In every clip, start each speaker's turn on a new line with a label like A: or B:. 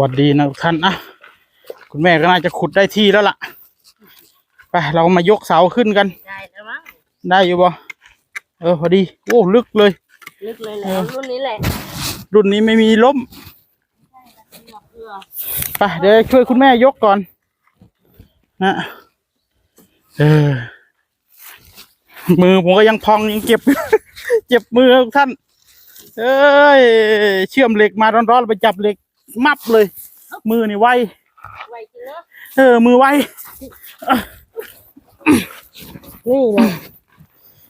A: วัสดีนะทุกท่านนะคุณแม่ก็น่าจะขุดได้ที่แล้วล่ะไปเรามายกเสาขึ้นกัน
B: ได้แล้วมั้ง
A: ได้อยู่บ่เออพอดี โอ้ลึกเลย
B: ลึกเลยแหล้วรุ่นนี้แหละ
A: รุ่นนี้ไม่มีล้ม
B: เพื่อ
A: ไปเดี๋ยวช่วยคุณแม่ยกก่อนนะเออมือผมก็ยังพองยังเจ็บ เจ็บมือทุกท่าน เอ้ย เชื่อมเหล็กมาร้อนๆไปจับเหล็ก มับเลย มือนี่ไว
B: ไวจริงเนอะ
A: เออ มือไว
B: นี่เลย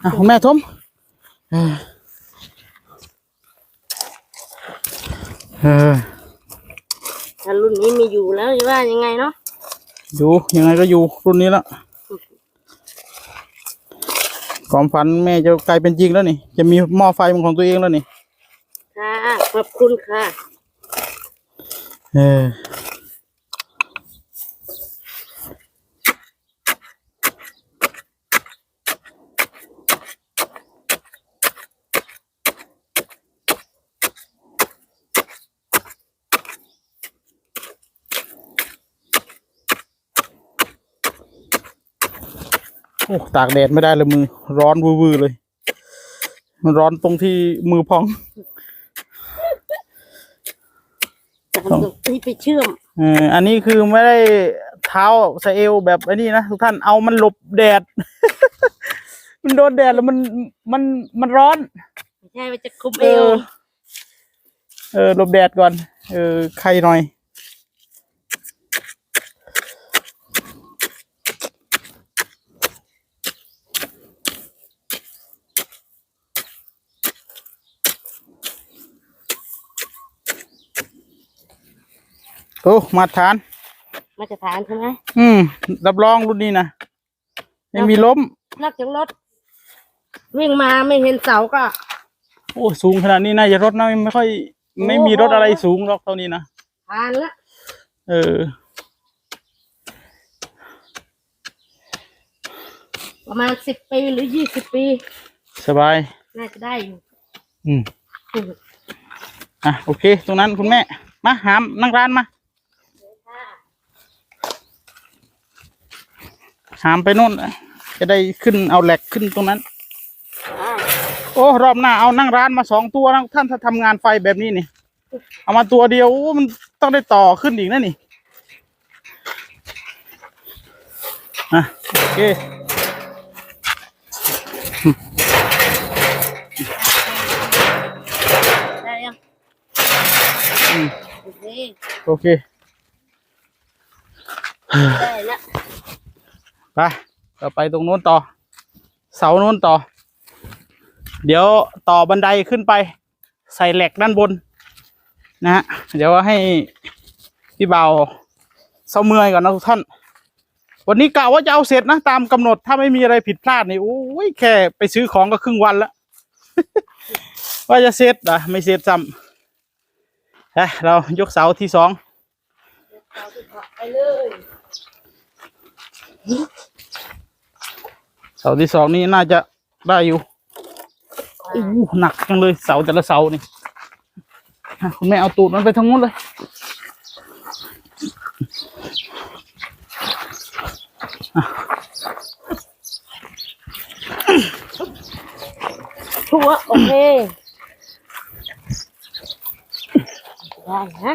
A: อะคุณแม่ทมเออเออ
B: ถ้ารุ่นนี้มีอยู่แล้วจะว่ายังไงเนาะ
A: อยู่ยังไงก็อยู่รุ่นนี้แล้วความฝันแม่จะกลายเป็นจริงแล้วนี่ จะมีหม้อไฟเป็นของตัวเองแล้วนี่
B: ค่ะ ขอบคุณค่ะ
A: เออโอ้ตากแดดไม่ได้เลยมือ ร้อนวือๆเลย มันร้อนตรงที่มือพอง
B: จะทำที่ไปเชื่อม
A: เอออันนี้คือไม่ได้เท้าใส่เอวแบบไอันนี้นะทุกท่านเอามันหลบแดด มันโดนแดดแล้วมันมันมันร้อน
B: ไม่ใช่ว่าจะคุม
A: เอ
B: เอว
A: อ เออหลบแดดก่อน เออใครหน่อย โอ้มาตรฐาน
B: มาตรฐานใช่ไหม
A: อืมรับรองรุ่นนี้นะไม่มีล้ม
B: นอกจากรถ วิ่งมาไม่เห็นเสาก็
A: โอ้สูงขนาดนี้น่าจะรถนะไม่ค่อย ไม่มีรถอะไรสูงหรอกเท่านี้นะ
B: ผ่านละ
A: เออ
B: ประมาณสิบปีหรือยี่สิบปี
A: สบาย
B: น่าจะได้อยู่
A: อืมอะโอเค ตรงนั้นคุณแม่ มาหามนั่งร้านมา หามไปนู่นจะได้ขึ้นเอาแหลกขึ้นตรงนั้น
B: อ่า
A: โอ้รอบหน้าเอานั่งร้านมาสองตัวนะท่านถ้าทำงานไฟแบบนี้นี่ เอามาตัวเดียวโอ้มันต้องได้ต่อขึ้นอีกนะนี่อะโอเค
B: ได้ยัง
A: อืม
B: โอเค
A: โอเค
B: ได้ละ
A: ไปเราไปตรงโน้นต่อ เสาโน้นต่อ เดี๋ยวต่อบันไดขึ้นไป ใส่แหลกด้านบน นะฮะเดี๋ยวให้พี่เบาเสาเมื่อยก่อนนะทุกท่าน วันนี้กะว่าจะเอาเสร็จนะ ตามกำหนดถ้าไม่มีอะไรผิดพลาดนี่โอ้ยแค่ไปซื้อของก็ครึ่งวันแล้วว่าจะเสร็จอะไม่เสร็จซ้ำเอ้เรายกเสาที่สอง
B: ไปเลย
A: เสาที่สองนี่น่าจะได้อยู่อู้หนักจังเลยเสาแต่ละเสานี่คุณแม่เอาตูดมันไปทางนู้นเลย
B: ทัวโอเค ได้นะ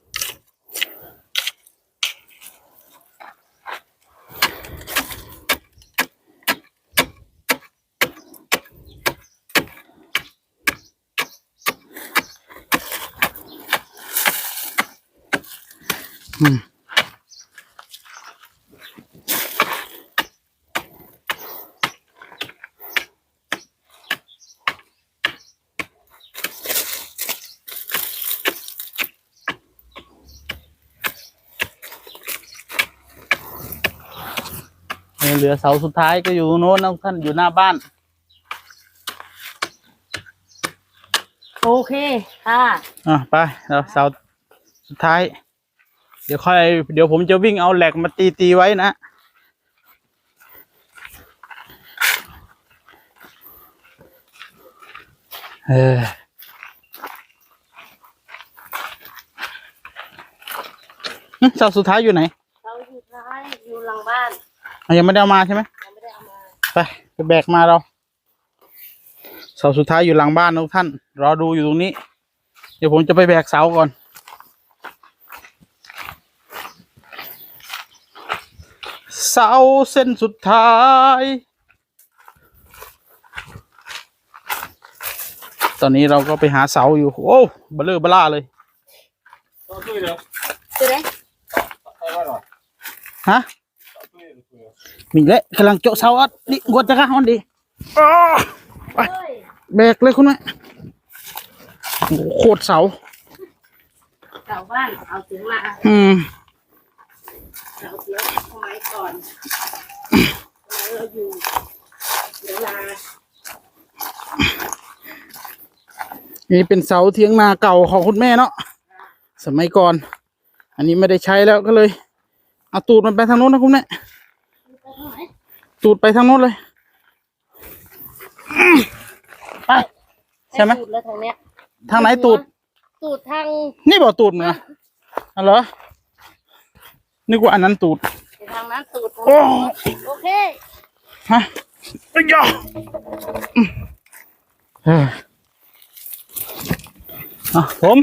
B: อืเห
A: ลือเสาสุดท้ายก็อยู่โน้นนะท่านอยู่หน้าบ้าน
B: โอเคค่ะ
A: อะไปเราเสาสุดท้าย ดี๋ยวค่อยเดี๋ยวผมจะวิ่งเอาแหลกมาตีตีไว้นะเออหึเสาสุดท้ายอยู่ไหน
B: เราอยู่ท้ายอยู่หลังบ้าน
A: อะยังไม่ได้เอามาใช่ไหม
B: ยังไม่ได้เอามา
A: ไปไปแบกมาเราเสาสุดท้ายอยู่หลังบ้านนะทุกท่านรอดูอยู่ตรงนี้ เดี๋ยวผมจะไปแบกเสาก่อน เสาเส้นสุดท้าย ตอนนี้เราก็ไปหาเสาอยู่ โอ้เบลเลอร์เบล่าเลย
B: จะได้
A: ฮะมีแล้วกำลังโจะเสาอะดิกดจะก้าฮอนดีอ้อ
B: เฮ้ย
A: แบกเลยคุณแม่โอ้โหโคตรเสา
B: เสาบ้านเอาเสียงมา
A: อืม
B: เสาเสียงสมัย ก่อนสมัยเราอยู่เวลา
A: นี่เป็นเสาเทียงนาเก่าของคุณแม่เนาะสมัยก่อน อันนี้ไม่ได้ใช้แล้วก็เลยเอาตูดมันไปทางโน้นนะคุณแม่
B: ไปทางไหน
A: ตูดไปทางโน้นเลยอืมไปใช่ไหม
B: ตูดแล้วทางเนี้ย
A: ทางไหนตูด
B: ตูดทาง
A: นี่บอกตูดเหรออ๋อเหรอนึกว่าอันนั้นตูด
B: ไป ทางนั้นตูดทาง
A: โอ้
B: นี้โอเค
A: ฮะไอ้ยาอืมเอออะผม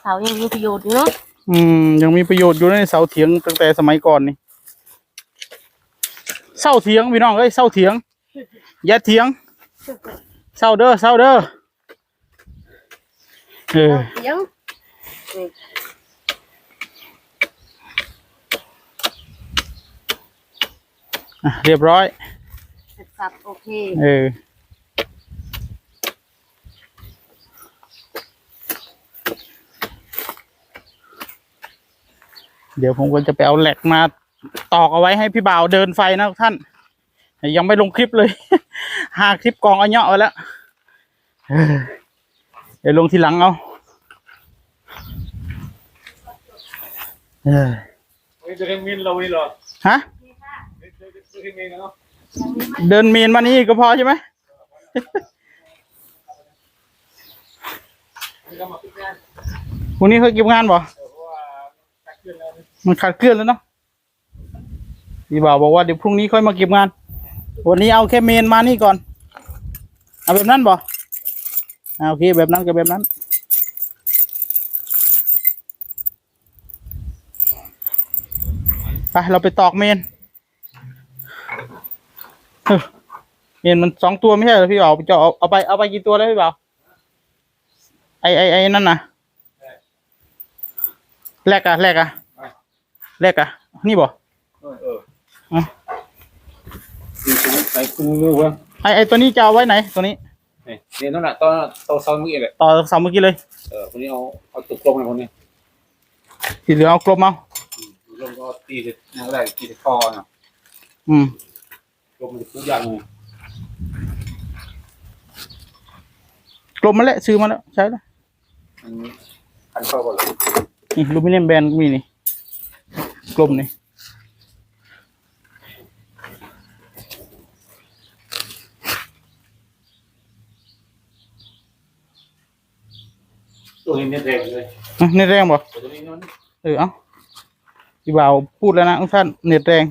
B: เสายังมีประโยชน์อยู่เนาะ
A: อืม ยังมีประโยชน์อยู่ในเสาเถียงตั้งแต่สมัยก่อนนี่ เสาเถียงพี่น้องเอ้ยเสาเถียงอย่าเถียงเสาเด้อเสาเด้อเออ
B: เสียงนี่
A: อะเรียบร้อย
B: เสร็จสับโอเค
A: เออเดี๋ยวผมก็จะไปเอาแหลกมา ตอกเอาไว้ให้พี่บ่าวเดินไฟนะทุกท่าน ยังไม่ลงคลิปเลย หาคลิปกองเอาเนาะไว้แล้วเออเดี๋ยวลงทีหลังเอาเออ
C: Oi, det är min Louis då.
A: ฮะ
C: Det är min då.
A: เดินเมนมานี่ก็พอใช่ไหม
C: Det kan man fick med.
A: พรุ่งนี้เขาเก็บงานบ่
C: Och tack för det.
A: มันขาดเคลื่อนแล้วเนาะ พี่บ่าวบอกว่าเดี๋ยวพรุ่งนี้ค่อยมาเก็บงาน วันนี้เอาแค่เมนมานี่ก่อน เอาแบบนั้นบ่อ่าโอเคแบบนั้นกับแบบนั้น ไปเราไปตอกเมนเฮ้ยเมนมันสองตัวไม่ใช่เหรอพี่บ่าวจะเอาเอาไปเอาไปกี่ตัวแล้วพี่บ่าวไอไอไอนั่นน่ะแรกอะแรกอะแรกอะนี่บ่
C: Ờ.
A: Ja.
C: Det är så- Nej, kommer du ihåg?
A: ไอไอตัวนี้จะเอาไว้ไหน ตัวนี้
C: Nej, det är någon där. Ta, ta samma grej.
A: ต่อเสาเมื่อกี้เลย
C: Ờ, får ni ha, ha tog klockan på ni.
A: ที่เหลือเอากลมเอา
C: De har tidigt, när det är tidigt kvar.
A: อืม
C: De är fogar nu.
A: กลมมาแล้วซื้อมาแล้วใช้แล้ว
C: Men kan ta bara.
A: นี่ลูมิเนียมแบนก็มีนี่กลมนี่
C: Då hinner det regna.
A: อะเน็ตแรงบ่
C: Och då hinner man
A: เออเอาพี่บ่าวพูดแล้วนะทุกท่านเน็ตแรง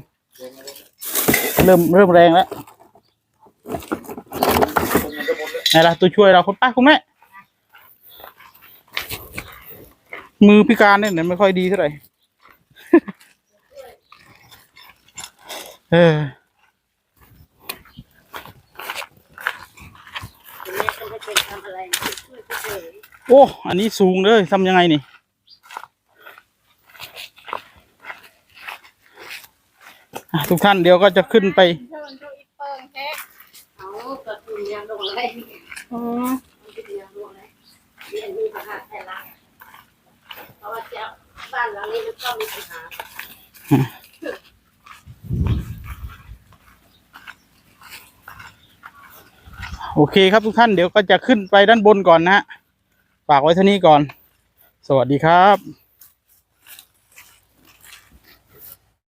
A: เริ่มเริ่มแรงแล้วไหนล่ะตัวช่วยเราคนป้าคุณแม่มือพิการเนี่ยไม่ค่อยดีเท่าไหร่ เออ
B: ทีนี้ก็ ไม่เป็นทำอะไรช่วยเฉย
A: โอ้ อันนี้สูงเลยทำยังไงนี่ อะทุกท่านเดี๋ยวก็จะขึ้นไป
B: ๆเอากระตุ้นเรียนลงอะไร
A: อืม
B: มันจะเรียนลงอะไรเรียนมีปัญหาแต่ละเพราะว่าเจ้าบ้านหลังนี้มันก็มีปัญหา
A: โอเคครับทุกท่านเดี๋ยวก็จะขึ้นไปด้านบนก่อนนะฮะฝากไว้เท่านี้ก่อน สวัสดีครับ